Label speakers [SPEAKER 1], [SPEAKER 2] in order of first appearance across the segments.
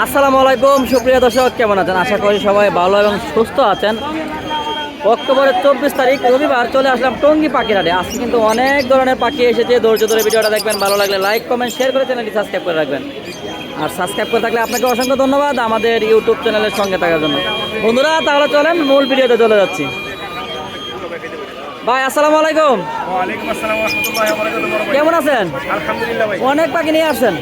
[SPEAKER 1] আসসালামু আলাইকুম সুপ্রিয় দর্শক কেমন আছেন? আশা করি সবাই ভালো এবং সুস্থ আছেন। অক্টোবরের চব্বিশ তারিখ রবিবার চলে আসলাম টঙ্গি পাখির হাটে আজকে কিন্তু অনেক ধরনের পাখি এসেছে। ধৈর্য ধরে ভিডিওটা দেখবেন ভালো লাগলে লাইক কমেন্ট শেয়ার করে চ্যানেলটি সাবস্ক্রাইব করে রাখবেন। আর সাবস্ক্রাইব করে থাকলে আপনাকে অসংখ্য ধন্যবাদ আমাদের ইউটিউব চ্যানেলের সঙ্গে থাকার জন্য। বন্ধুরা তাহলে চলেন মূল ভিডিওতে চলে যাচ্ছি। ভাই আসসালামু আলাইকুম। কেমন আছেন? অনেক পাখি নিয়ে আসছেন।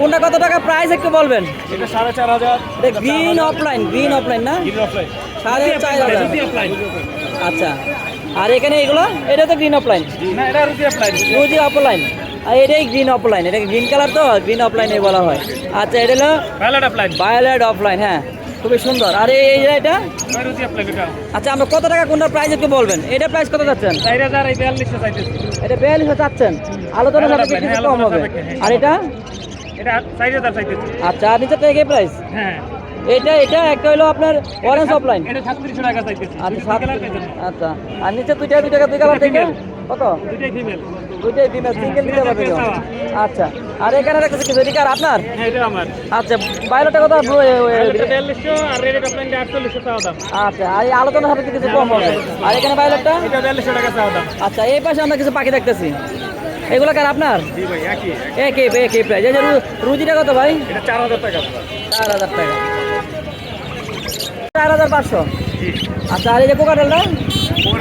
[SPEAKER 1] কোনটা কত টাকা প্রাইস একটু বলবেন?
[SPEAKER 2] এটা সাড়ে চার হাজার।
[SPEAKER 1] গ্রিন অফলাইন গ্রিন অফলাইন না?
[SPEAKER 2] গ্রিন অফলাইন
[SPEAKER 1] সাড়ে চার হাজার।
[SPEAKER 2] অফলাইন
[SPEAKER 1] আচ্ছা। আর এখানে এগুলো? এটা তো গ্রিন অফলাইন
[SPEAKER 2] না এটা রুটি অফলাইন
[SPEAKER 1] রুজি অফলাইন আর এটাই গ্রিন অফলাইন এটা গ্রিন কালার তো গ্রিন অফলাইনে বলা হয়। আচ্ছা এটা হলো
[SPEAKER 2] ভায়োলেট অফলাইন
[SPEAKER 1] ভায়োলেট অফলাইন হ্যাঁ। খুবই সুন্দর। আর এই এটা? আচ্ছা আমরা কত টাকা কোনটা প্রাইস একটু বলবেন? এটা প্রাইস কত যাচ্ছেন? এটা বিয়াল্লিশশো চাচ্ছেন। আলোচনা কম হবে।
[SPEAKER 2] হ্যাঁ।
[SPEAKER 1] আর এটা?
[SPEAKER 2] এটা চাইতেছি
[SPEAKER 1] আচ্ছা আর নিচে থেকে প্রাইস
[SPEAKER 2] হ্যাঁ।
[SPEAKER 1] এটা এটা একটা হলো আপনার অরেঞ্জ অফলাইন
[SPEAKER 2] এটা সাতত্রিশশো টাকা চাইতেছি
[SPEAKER 1] আচ্ছা
[SPEAKER 2] যাবেন।
[SPEAKER 1] আচ্ছা। আর নিচে দুইটা দুই টাকা দুই কালার কত?
[SPEAKER 2] দুইটাই ফিমেল
[SPEAKER 1] দুইটাই বিমেল সিঙ্গেল দিতে পারবে তো? আচ্ছা। আর এখানে রাখতেছে কিছু এদিকে আর আপনার?
[SPEAKER 2] হ্যাঁ এটা আমার।
[SPEAKER 1] আচ্ছা বাইরেটা কথা
[SPEAKER 2] এটা আর দাম।
[SPEAKER 1] আচ্ছা আর এই আলোচনা হবে কিছু কম হবে। আর এখানে বাইরেটা
[SPEAKER 2] এটা টাকা চাওয়া দাম।
[SPEAKER 1] আচ্ছা এই পাশে আমরা কিছু পাখি দেখতেছি। এগুলো কার আপনার?
[SPEAKER 2] একই
[SPEAKER 1] একই। একই প্রাইস এই যে রুজিটা কত ভাই?
[SPEAKER 2] চার হাজার টাকা
[SPEAKER 1] চার হাজার টাকা। চার হাজার পাঁচশো? আচ্ছা আর এই যে কোকাটেলটা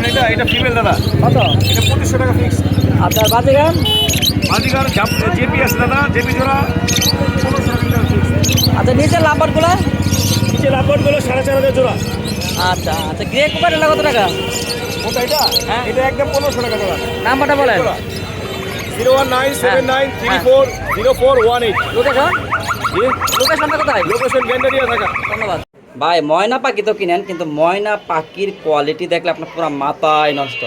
[SPEAKER 2] এটা এটা ফিমেল দাদা।
[SPEAKER 1] কত?
[SPEAKER 2] এটা পঁচিশশো টাকা ফিক্স
[SPEAKER 1] আচ্ছা বাজিগান?
[SPEAKER 2] বাজিগার জেপি আছে দাদা জেপি জোড়া
[SPEAKER 1] আচ্ছা নিচের লাম্বারগুলো?
[SPEAKER 2] সাড়ে চার হাজার জোড়া।
[SPEAKER 1] আচ্ছা আচ্ছা। গ্রে কোকাটেলটা কত টাকা?
[SPEAKER 2] ওটা এটা?
[SPEAKER 1] হ্যাঁ।
[SPEAKER 2] এটা একদম পনেরোশো টাকা
[SPEAKER 1] নাম্বারটা বলেন।
[SPEAKER 2] Zero one nine seven nine three. Four zero four one eight
[SPEAKER 1] location লোকেশনটা কোথায়
[SPEAKER 2] লোকেশন গ্যান্ডারিয়া থাকা
[SPEAKER 1] ধন্যবাদ। ভাই ময়না পাখি তো কিনেন কিন্তু ময়না পাখির কোয়ালিটি দেখলে আপনার পুরো মাথায় নষ্ট।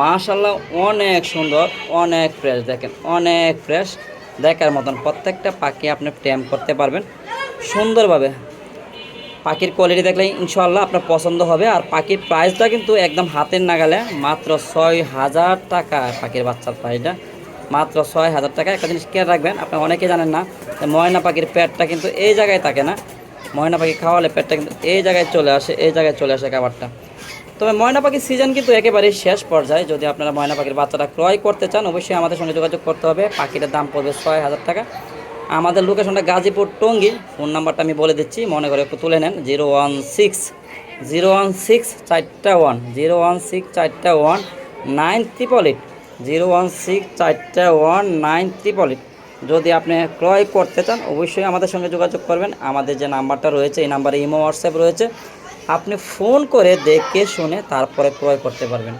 [SPEAKER 1] মাশাল্লাহ অনেক সুন্দর অনেক ফ্রেশ দেখেন অনেক ফ্রেশ দেখার মতন প্রত্যেকটা পাখি আপনি ট্যাম করতে পারবেন সুন্দরভাবে। পাখির কোয়ালিটি দেখলে ইনশাল্লাহ আপনার পছন্দ হবে আর পাখির প্রাইসটা কিন্তু একদম হাতের নাগালে মাত্র ছয় হাজার টাকা পাখির বাচ্চার প্রাইসটা মাত্র ছয় হাজার টাকা। একটা জিনিস কেয়ার রাখবেন আপনি অনেকে জানেন না যে ময়না পাখির পেটটা কিন্তু এই জায়গায় থাকে না। ময়না পাখি খাওয়ালে পেটটা কিন্তু এই জায়গায় চলে আসে, এই জায়গায় চলে আসে খাবারটা। তবে ময়না পাখির সিজন কিন্তু একেবারেই শেষ পর্যায়ে। যদি আপনারা ময়না পাখির বাচ্চাটা ক্রয় করতে চান, অবশ্যই আমাদের সঙ্গে যোগাযোগ করতে হবে। পাখিটার দাম পড়বে ছয় হাজার টাকা। আমাদের লোকেশনটা গাজীপুর টঙ্গি। ফোন নাম্বারটা আমি বলে দিচ্ছি, মনে করে একটু তুলে নেন। Zero one six, zero one six, চারটা ওয়ান, জিরো ওয়ান সিক্স, চারটা one, nine triple eight zero one six চারটা ওয়ান নাইন ট্রিপল এইট যদি আপনি ক্রয় করতে চান, অবশ্যই আমাদের সঙ্গে যোগাযোগ করবেন। আমাদের যে নাম্বারটা রয়েছে, এই নাম্বারে ইমো, হোয়াটসঅ্যাপ রয়েছে। আপনি ফোন করে দেখে শুনে তারপরে ক্রয় করতে পারবেন।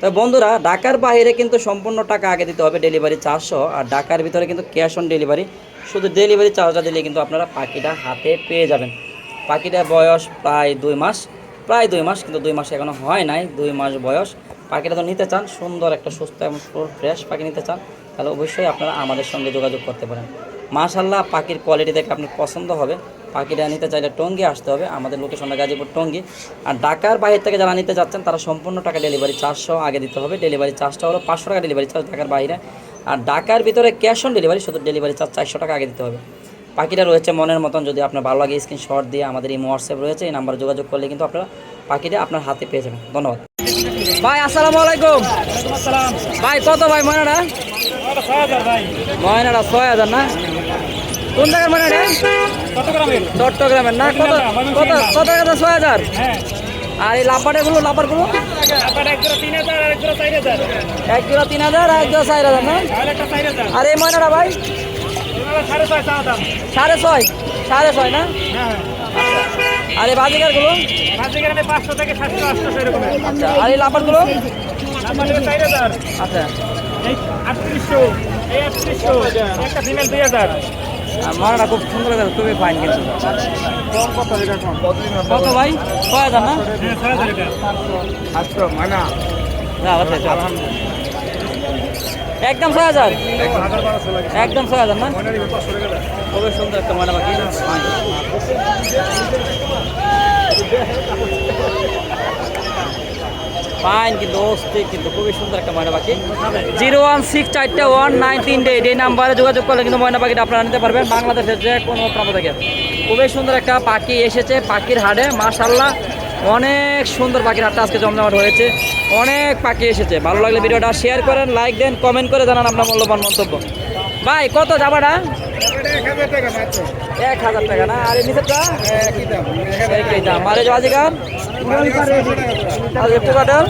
[SPEAKER 1] তো বন্ধুরা, ঢাকার বাইরে কিন্তু সম্পূর্ণ টাকা আগে দিতে হবে, ডেলিভারি চারশো আর ঢাকার ভিতরে কিন্তু ক্যাশ অন ডেলিভারি। শুধু ডেলিভারি চার্জটা দিলে কিন্তু আপনারা পাখিটা হাতে পেয়ে যাবেন। পাখিটার বয়স প্রায় দুই মাস। প্রায় দুই মাস, কিন্তু দুই মাস এখনও হয় নাই। দুই মাস বয়স। পাখিটা তো নিতে চান, সুন্দর একটা, সুস্থ এবং ফ্রেশ পাখি নিতে চান, তাহলে অবশ্যই আপনারা আমাদের সঙ্গে যোগাযোগ করতে পারেন। মাশাল্লাহ পাখির কোয়ালিটি দেখে আপনার পছন্দ হবে। পাখিটা নিতে চাইলে টঙ্গি আসতে হবে, আমাদের লোকেশনটা গাজীপুর টঙ্গি। আর ঢাকার বাইরে থেকে যারা নিতে যাচ্ছেন, তারা সম্পূর্ণ টাকা ডেলিভারি চারশো আগে দিতে হবে। ডেলিভারি চার্জটা হলো পাঁচশো টাকা ডেলিভারি চার্জ ঢাকার বাইরে। আর ঢাকার ভিতরে ক্যাশ অন ডেলিভারি শুধু ডেলিভারি চার্জ চারশো টাকা আগে দিতে হবে। পাখিটা রয়েছে মনের মতন, যদি আপনার ভালো লাগে স্ক্রিনশট দিয়ে আমাদের এই হোয়াটসঅ্যাপ রয়েছে, এই নাম্বারে যোগাযোগ করলে কিন্তু আপনারা পাখিটা আপনার হাতে পেয়ে যাবেন। ধন্যবাদ। ভাই, আসসালামু আলাইকুম। ভাই, কত ভাই, ময়নাটা?
[SPEAKER 2] ছয়
[SPEAKER 1] ময়নাটা ছয় হাজার না? কোন জায়গার ময়নাটা চট্টগ্রামের না? কত কত কত টাকা ছয় হাজার? আর এই লাপাটাগুলো, লাপারগুলো?
[SPEAKER 2] এক জোড়া তিন হাজার, আর এক জোড়া চার হাজার
[SPEAKER 1] না?
[SPEAKER 2] আর
[SPEAKER 1] এই ময়নাটা ভাই?
[SPEAKER 2] সাড়ে ছয়।
[SPEAKER 1] সাড়ে ছয় না? আর এই বাজিকারগুলো?
[SPEAKER 2] গ্রামে পাঁচশো থেকে সাতশো আটশো এরকম
[SPEAKER 1] আচ্ছা আর এই
[SPEAKER 2] নেবে চার হাজার।
[SPEAKER 1] আচ্ছা।
[SPEAKER 2] এই আটত্রিশশো এই আটত্রিশশো একটা ফিমেল দুই হাজার।
[SPEAKER 1] আর ময়নাটা খুব সুন্দর লাগে খুবই ফাইন কিন্তু।
[SPEAKER 2] কত
[SPEAKER 1] ভাই? ছয় হাজার না?
[SPEAKER 2] হ্যাঁ মানা।
[SPEAKER 1] একদম ছয় হাজার? একদম ছয় হাজার না?
[SPEAKER 2] মনে
[SPEAKER 1] খুবই সুন্দর একটা ময়না পাখি ফাইন কিন্তু অস্থির কিন্তু খুবই সুন্দর একটা ময়না পাখি জিরো ওয়ান সিক্স চারটে ওয়ান নাইন তিন এইট এই নাম্বারে যোগাযোগ করলে কিন্তু ময়না পাখিটা আপনারা নিতে পারবেন। বাংলাদেশের যে কোনো প্রান্ত থেকে। খুবই সুন্দর একটা পাখি এসেছে পাখির হাড়ে মাশাল্লাহ অনেক সুন্দর পাখির হাটটা আজকে জমজমাট হয়েছে। অনেক পাখি এসেছে। ভালো লাগলে ভিডিওটা শেয়ার করেন লাইক দেন কমেন্ট করে জানান আপনার মূল্যবান মন্তব্য। ভাই কত যাবাটা এক হাজার টাকা না? আর নিচেরটা? একই দাম আর যে আজিকার আর পোকাটাল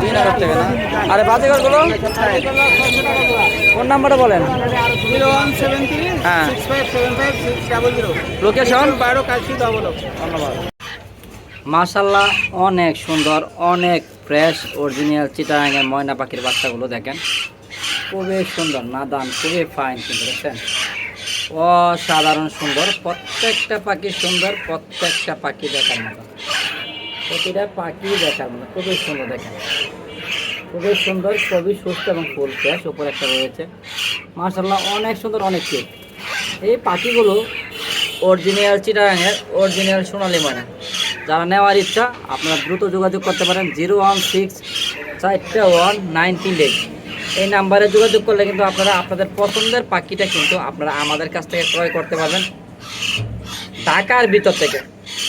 [SPEAKER 1] তিন হাজার টাকা না? আর এই বাজিকারগুলো কোন নাম্বারটা বলেন। হ্যাঁ। লোকেশন
[SPEAKER 3] বারো কাশি
[SPEAKER 1] ধন্যবাদ। মাশাল্লাহ অনেক সুন্দর, অনেক ফ্রেশ অরিজিনাল চিটাগাঙের ময়না পাখির বাচ্চাগুলো দেখেন। খুবই সুন্দর, নাদান, খুবই ফাইন কিন্তু, দেখছেন? অসাধারণ সুন্দর, প্রত্যেকটা পাখি সুন্দর, প্রত্যেকটা পাখি দেখার মতো। প্রতিটা পাখি দেখার মতো, খুবই সুন্দর, দেখেন। খুবই সুন্দর, খুবই সুস্থ এবং ফুল ফ্রেশ উপরে একটা রয়েছে। মাশাল্লাহ অনেক সুন্দর, অনেক কিউট এই পাখিগুলো অরিজিনাল চিটাগাঙের অরিজিনাল সোনালি ময়না। যারা নেওয়ার ইচ্ছা, আপনারা দ্রুত যোগাযোগ করতে পারেন জিরো ওয়ান সিক্স চারটে ওয়ান নাইন তিন এইট এই নাম্বারে যোগাযোগ করলে কিন্তু আপনারা আপনাদের পছন্দের পাখিটা কিন্তু আপনারা আমাদের কাছ থেকে ক্রয় করতে পারবেন। ঢাকার ভিতর থেকে।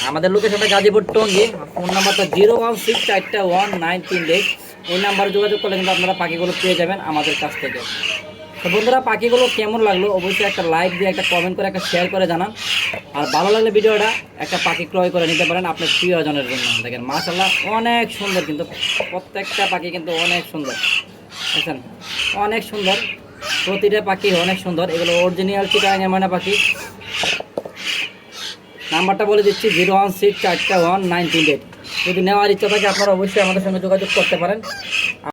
[SPEAKER 1] আমাদের লোকেশনটা গাজীপুর টঙ্গি। ফোন নাম্বারটা জিরো ওয়ান সিক্স চারটা ওয়ান নাইন তিন এইট এই নাম্বারে যোগাযোগ করলে কিন্তু আপনারা পাখিগুলো পেয়ে যাবেন আমাদের কাছ থেকে। তো বন্ধুরা, পাখিগুলো কেমন লাগল? অবশ্যই একটা লাইক দিয়ে, একটা কমেন্ট করে, একটা শেয়ার করে জানান। আর ভালো লাগলে ভিডিওটা একটা পাখি ক্রয় করে নিতে পারেন আপনার প্রিয়জনের জন্য। দেখেন মাশাল্লাহ অনেক সুন্দর কিন্তু প্রত্যেকটা পাখি কিন্তু অনেক সুন্দর। বুঝছেন অনেক সুন্দর। প্রতিটা পাখি অনেক সুন্দর। এগুলো অরিজিনাল চিটাগাঙের ময়না পাখি। নাম্বারটা বলে দিচ্ছি জিরো ওয়ান সিক্স চারটা ওয়ান নাইন যদি নেওয়ার ইচ্ছা থাকে, আপনারা অবশ্যই আমাদের সঙ্গে যোগাযোগ করতে পারেন।